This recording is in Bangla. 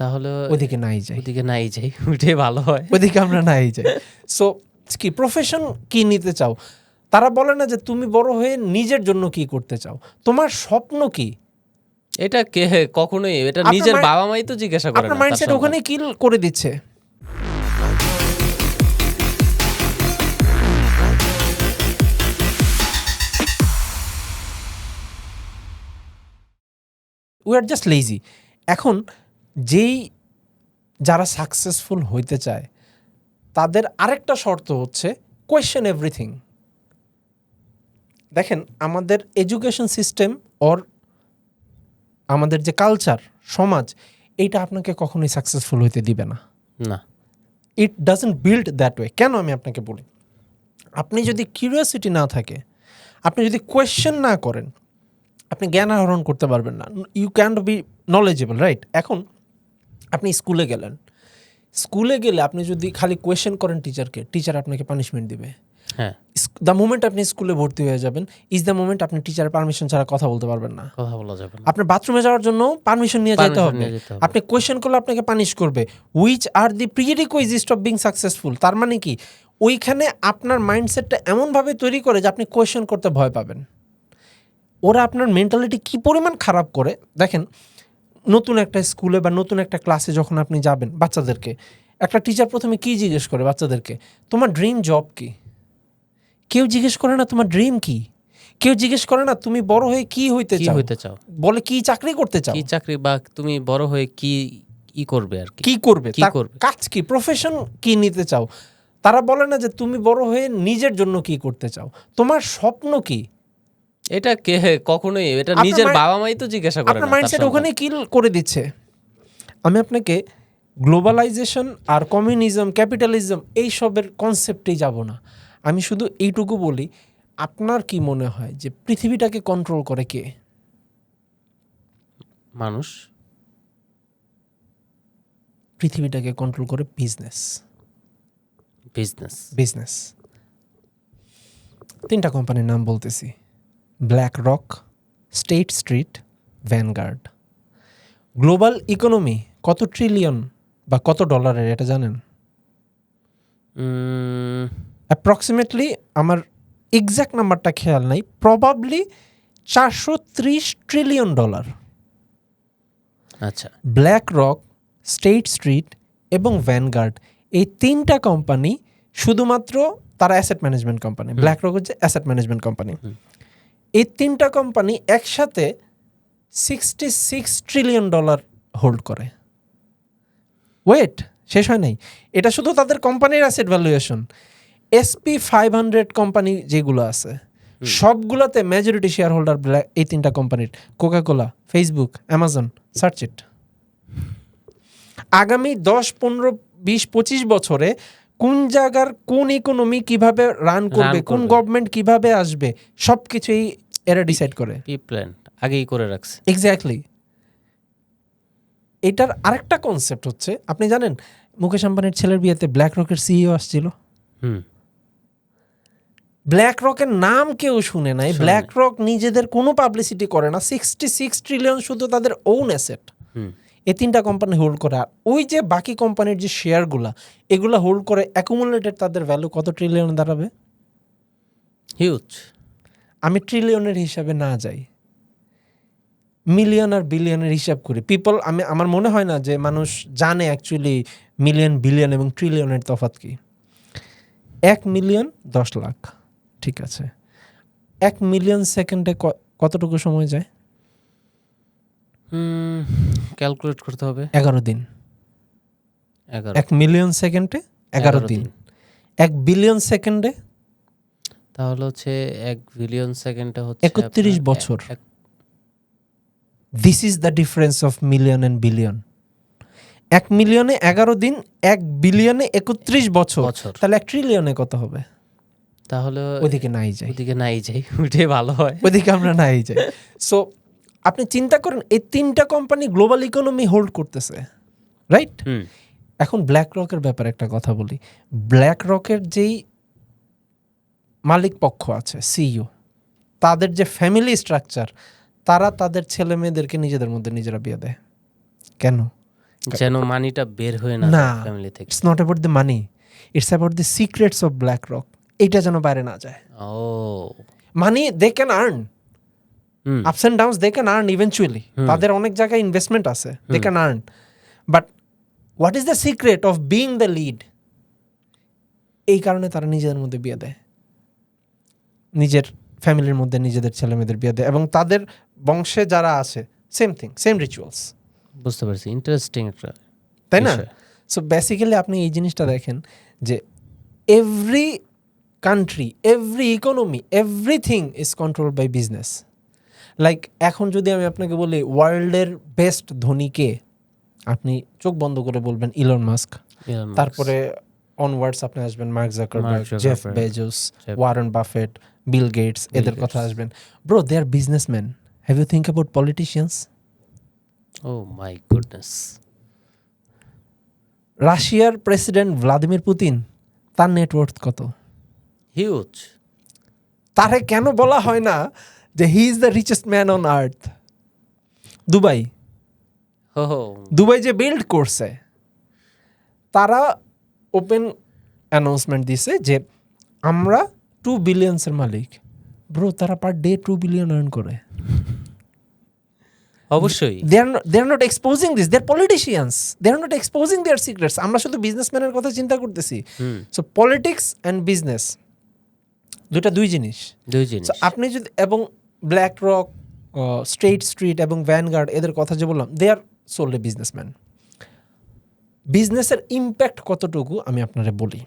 তাহলে ওইদিকে নাই যাই। ওদিকে নাই যাই ওইটাই ভালো হয়। ওইদিকে আমরা নাই যাই। সো কি প্রফেশন কি নিতে চাও? তারা বলে না যে তুমি বড় হয়ে নিজের জন্য কি করতে চাও। তোমার স্বপ্ন কি? এটা কে কখনোই এটা নিজের বাবা মাই তো জিজ্ঞাসা করে আপনার মাইন্ডসেট ওখানে কিল করে দিচ্ছে। উই আর জাস্ট লেজি এখন যেই যারা সাকসেসফুল হইতে চায় তাদের আরেকটা শর্ত হচ্ছে কোয়েশ্চেন এভরিথিং দেখেন আমাদের এডুকেশন সিস্টেম অর আমাদের যে কালচার সমাজ এইটা আপনাকে কখনোই সাকসেসফুল হইতে দিবে না। না। It doesn't build that way কেন আমি আপনাকে বলি? আপনি যদি কিউরিয়াসিটি না থাকে আপনি যদি কোয়েশ্চেন না করেন আপনি জ্ঞান আহরণ করতে পারবেন না। You can be knowledgeable right এখন আপনি স্কুলে গেলেন। স্কুলে গেলে আপনি যদি খালি কোয়েশ্চেন করেন টিচারকে টিচার আপনাকে পানিশমেন্ট দিবে। হ্যাঁ। দ্য মোমেন্ট আপনি স্কুলে ভর্তি হয়ে যাবেন ইজ দ্য মোমেন্ট আপনি টিচারের পারমিশন ছাড়া কথা বলতে পারবেন না। কথা বলা যাবে না। আপনার বাথরুমে যাওয়ার জন্য পারমিশন নিয়ে যেতে হবে। নিয়ে যেতে হবে। আপনি কোয়েশ্চেন করলে আপনাকে পানিশ করবে which are the prerequisite of being successful তার মানে কি? ওইখানে আপনার মাইন্ডসেটটা এমনভাবে তৈরি করে যে আপনি কোয়েশ্চেন করতে ভয় পাবেন। ওরা আপনার মেন্টালিটি কি পরিমাণ খারাপ করে? দেখেন নতুন একটা স্কুলে বা নতুন একটা ক্লাসে যখন আপনি যাবেন বাচ্চাদেরকে একটা টিচার প্রথমে কি জিজ্ঞেস করে বাচ্চাদেরকে? তোমার ড্রিম জব কি? কেউ জিজ্ঞেস করে না তোমার ড্রিম কি? কেউ জিজ্ঞেস করে না তুমি বড় হয়ে কি হইতে কি চাও? হইতে চাও? বলে কি চাকরি করতে চাও? কি চাকরি বা তুমি বড় হয়ে কি ই করবে আর কি? কি করবে? কি করবে? কাজ কি? প্রফেশন কি নিতে চাও? তারা বলে না যে তুমি বড় হয়ে নিজের জন্য কি করতে চাও? তোমার স্বপ্ন কি? এটা কে কখনোই এটা নিজের বাবা মাই তো জিজ্ঞাসা করে আপনার মাইন্ডসেট ওখানে কিল করে দিচ্ছে। আমি আপনাকে গ্লোবালাইজেশন আর কমিউনিজম ক্যাপিটালিজম এই সবের কনসেপ্টেই যাব না। আমি শুধু এইটুকু বলি আপনার কি মনে হয় যে পৃথিবীটাকে কন্ট্রোল করে কে? মানুষ। পৃথিবীটাকে কন্ট্রোল করে বিজনেস বিজনেস বিজনেস তিনটা কোম্পানির নাম বলতেছি। BlackRock State Street Vanguard global economy কত ট্রিলিয়ন বা কত ডলারের এটা জানেন? অ্যাপ্রক্সিমেটলি আমার এক্স্যাক্ট নাম্বারটা খেয়াল নাই প্রবাবলি চারশো ত্রিশ ট্রিলিয়ন ডলার আচ্ছা। ব্ল্যাক রক স্টেট স্ট্রিট এবং ভ্যানগার্ড এই তিনটা কোম্পানি শুধুমাত্র তারা asset management company BlackRock হচ্ছে অ্যাসেট ম্যানেজমেন্ট কোম্পানি এই তিনটা কোম্পানি একসাথে sixty six trillion dollar hold করে। ওয়েট শেষ হয় নাই। এটা শুধু তাদের কোম্পানির asset valuation S P five hundred company যেগুলো আছে সবগুলোতে মেজরিটি শেয়ার হোল্ডার এই তিনটা কোম্পানির Coca Cola Facebook Amazon search it আগামী দশ পনেরো বিশ পঁচিশ বছরে কোন জায়গার কোন ইকোনমি কীভাবে রান করবে কোন গভর্নমেন্ট কীভাবে আসবে সব কিছুই এরা ডিসাইড করে। পি প্ল্যান আগেই করে রাখছে। এক্স্যাক্টলি এটার আরেকটা কনসেপ্ট হচ্ছে আপনি জানেন মুকেশ আম্বানির ছেলের বিয়েতে ব্ল্যাক রকের সিইও আসছিল? হুম। ব্ল্যাক রকের নাম কেউ শুনে নাই। ব্ল্যাক রক নিজেদের কোনো পাবলিসিটি করে না। সিক্সটি সিক্স ট্রিলিয়ন শুধু তাদের ওন অ্যাসেট হুম। এ তিনটা কোম্পানি হোল্ড করে। আর ওই যে বাকি কোম্পানির যে শেয়ারগুলা এগুলো হোল্ড করে অ্যাকুমুলেটেড তাদের ভ্যালু কত ট্রিলিয়ন দাঁড়াবে? হিউজ আমি ট্রিলিয়নের হিসাবে না যাই। মিলিয়ন আর বিলিয়নের হিসাব করি। পিপল আমি আমার মনে হয় না যে মানুষ জানে অ্যাকচুয়ালি মিলিয়ন বিলিয়ন এবং ট্রিলিয়নের তফাত কি। এক মিলিয়ন দশ লাখ। ঠিক আছে। এক মিলিয়ন সেকেন্ডে কতটুকু সময় যায়? ক্যালকুলেট করতে হবে। এগারো দিন। এক মিলিয়ন সেকেন্ডে এগারো দিন। এক বিলিয়ন সেকেন্ডে তাহলে হচ্ছে এক বিলিয়ন সেকেন্ডে হচ্ছে 31 আপনার বছর। This is the difference of million and billion এক মিলিয়নে এগারো দিন এক বিলিয়নে একত্রিশ বছর। তাহলে এক ট্রিলিয়নে কত হবে? তাহলে ওইদিকে নাই যাই ওইদিকে নাই যাই ওইটাই ভালো হয়। ওইদিকে আমরা নাই যাই। সো আপনি চিন্তা করেন এই তিনটা কোম্পানি গ্লোবাল ইকোনমি হোল্ড করতেছে রাইট এখন ব্ল্যাক রকের ব্যাপারে একটা কথা বলি। ব্ল্যাক রকের যেই মালিক পক্ষ আছে সিইও তাদের যে ফ্যামিলি স্ট্রাকচার তারা তাদের ছেলে মেয়েদেরকে নিজেদের মধ্যে নিজেরা বিয়ে দেয়। কেন? যেন মানিটা বের হয়ে না। ফ্যামিলি থেকে। It's not about the money it's about the secrets of BlackRock এইটা যেন বাইরে না যায়। ও। Money they can earn ups and downs they can earn eventually তাদের অনেক জায়গায় ইনভেস্টমেন্ট আছে they can earn but what is the secret of being the lead এই কারণে তারা নিজেদের মধ্যে বিয়ে দেয়। নিজের ফ্যামিলির মধ্যে নিজেদের ছেলে মেয়েদের বিয়ে দেয় এবং তাদের বংশে যারা আছে সেম থিং সেম রিচুয়ালস বুঝতে পারছি ইন্টারেস্টিং একটা তাই না? সো বেসিক্যালি আপনি এই জিনিসটা দেখেন যে every country every economy everything is control by business like এখন যদি আমি আপনাকে বলি ওয়ার্ল্ডের বেস্ট ধনী কে আপনি চোখ বন্ধ করে বলবেন ইলন মাস্ক তারপরে অনওয়ার্ডস আপনি আসবেন Mark Zuckerberg Jeff Bezos Warren Buffett Bill Gates এদের কথা আসবেন। Bro they are businessman have you think about politicians oh my goodness রাশিয়ার প্রেসিডেন্ট ভ্লাদিমির পুতিন তার নেটওয়ার্থ কত? হিউজ তারে কেন বলা হয় না যে he is the richest man on earth Dubai. হো দুবাই যে বিল্ড করছে তারা ওপেন অ্যানাউন্সমেন্ট দিছে যে আমরা টু বিলিয়ন্সের মালিক। ব্রো তারা per day two billion earn করে। অবশ্যই। They are they are not exposing this they are politicians they are not exposing their secrets আমরা শুধু বিজনেসম্যানের কথা চিন্তা করতেছি। সো পলিটিক্স অ্যান্ড বিজনেস দুইটা দুই জিনিস। দুই জিনিস। আপনি যদি এবং ব্ল্যাক রক স্ট্রেট স্ট্রিট এবং ভ্যানগার্ড এদের কথা যে বললাম দে আর সোললি বিজনেসম্যান বিজনেসের ইম্প্যাক্ট কতটুকু আমি আপনারে বলি।